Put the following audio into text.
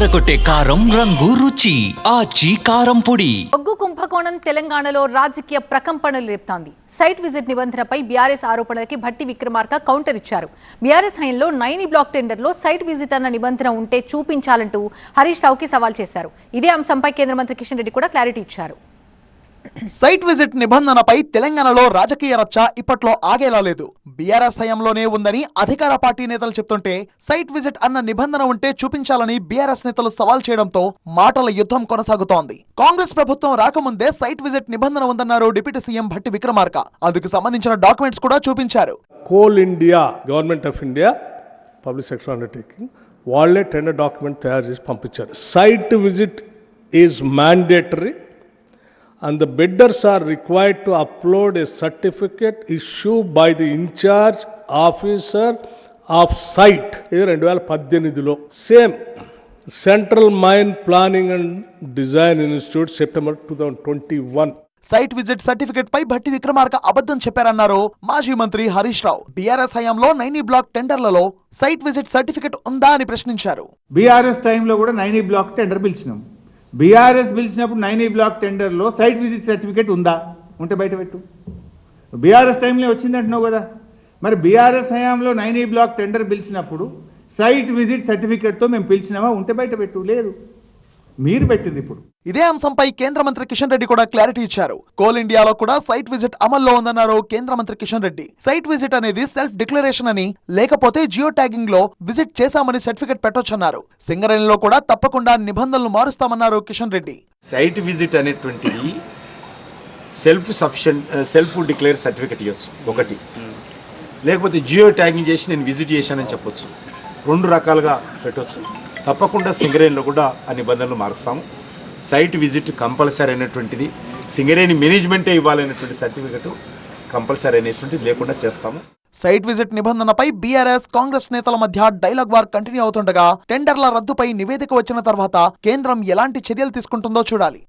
ఎర్రగొట్టే కారం రంగు రుచి ఆచి కారం పొడి. బొగ్గు కుంభకోణం తెలంగాణలో రాజకీయ ప్రకంపనలు రేపుతోంది. సైట్ విజిట్ నిబంధనపై బీఆర్ఎస్ ఆరోపణలకి భట్టి విక్రమార్క కౌంటర్ ఇచ్చారు. బీఆర్ఎస్ హయంలో నైని బ్లాక్ టెండర్లో సైట్ విజిట్ అన్న నిబంధన ఉంటే చూపించాలంటూ హరీష్ రావుకి సవాల్ చేశారు. ఇదే అంశంపై కేంద్ర మంత్రి కిషన్ రెడ్డి కూడా క్లారిటీ ఇచ్చారు. సైట్ విజిట్ నిబంధనపై తెలంగాణలో రాజకీయ రచ్చ ఇప్పట్లో ఆగేలా లేదు. బీఆర్ఎస్ హయాంలోనే ఉందని అధికార పార్టీ నేతలు చెప్తుంటే సైట్ విజిట్ అన్న నిబంధన ఉంటే చూపించాలని బీఆర్ఎస్ నేతలు సవాల్ చేయడంతో మాటల యుద్ధం కొనసాగుతోంది. కాంగ్రెస్ ప్రభుత్వం రాకముందే సైట్ విజిట్ నిబంధన ఉందన్నారు డిప్యూటీ సీఎం భట్టి విక్రమార్క. అందుకు సంబంధించిన డాక్యుమెంట్స్ కూడా చూపించారు. Coal India government of India public sector undertaking వాళ్ళే టెండర్ డాక్యుమెంట్ తయారు చేసి పంపించారు. Site visit is mandatory. And the bidders are required to upload a certificate issue by the incharge officer of site ఇది రెండు వేల పద్దెనిమిదిలో. Same central mine planning and design institute September two thousand twenty one site visit certificate పై భట్టి విక్రమార్క అబద్ధం చెప్పారన్నారు మాజీ మంత్రి Harish Rao. BRS హయాంలో Naini black టెండర్లలో సైట్ విజిట్ సర్టిఫికెట్ ఉందా అని ప్రశ్నించారు. బీఆర్ఎస్ టైంలో కూడా నైనీ బ్లాక్ టెండర్ పిలిచినాం. బీఆర్ఎస్ పిలిచినప్పుడు నైన్ ఈ బ్లాక్ టెండర్లో సైట్ విజిట్ సర్టిఫికేట్ ఉందా? ఉంటే బయట పెట్టు. బీఆర్ఎస్ టైంలో వచ్చింది అంటున్నావు కదా. మరి బీఆర్ఎస్ హయాంలో ఈ బ్లాక్ టెండర్ పిలిచినప్పుడు సైట్ విజిట్ సర్టిఫికేట్తో మేము పిలిచినామా? ఉంటే బయట పెట్టు. లేదు. మీరు పెట్టింది ఇప్పుడు. ఇదే అంశంపై కేంద్ర మంత్రి కిషన్ రెడ్డి కూడా క్లారిటీ ఇచ్చారు. కోల్ ఇండియాలో కూడా సైట్ విజిట్ అమల్లో ఉందన్నారు కేంద్ర మంత్రి కిషన్ రెడ్డి. సైట్ విజిట్ అనేది సెల్ఫ్ డిక్లరేషన్ అని లేకపోతే జియో ట్యాగింగ్లో విజిట్ చేశామని సర్టిఫికెట్ పెట్టొచ్చన్నారు. సింగరేణిలో కూడా తప్పకుండా నిబంధనలు మారుస్తామన్నారు కిషన్ రెడ్డి. సైట్ విజిట్ అనేటువంటిది self sufficient self declare certificate ఇవ్వచ్చు ఒకటి. లేకపోతే జియో ట్యాగింగ్ చేసి నేను విజిట్ చేశానని చెప్పొచ్చు. రెండు రకాలుగా పెట్టవచ్చు తప్పకుండా సింగరేణిలో కూడా ఆ నిబంధనలు మారుస్తాము. సైట్ విజిట్ కంపల్సరీ అయినటువంటిది. సింగరేణి మేనేజ్మెంటే ఇవ్వాలనేటువంటి సర్టిఫికెట్ కంపల్సరీ అనేటువంటిది లేకుండా చేస్తాము. సైట్ విజిట్ నిబంధనపై బీఆర్ఎస్ కాంగ్రెస్ నేతల మధ్య డైలాగ్ వార్ కంటిన్యూ అవుతుండగా టెండర్ల రద్దుపై నివేదిక వచ్చిన తర్వాత కేంద్రం ఎలాంటి చర్యలు తీసుకుంటుందో చూడాలి.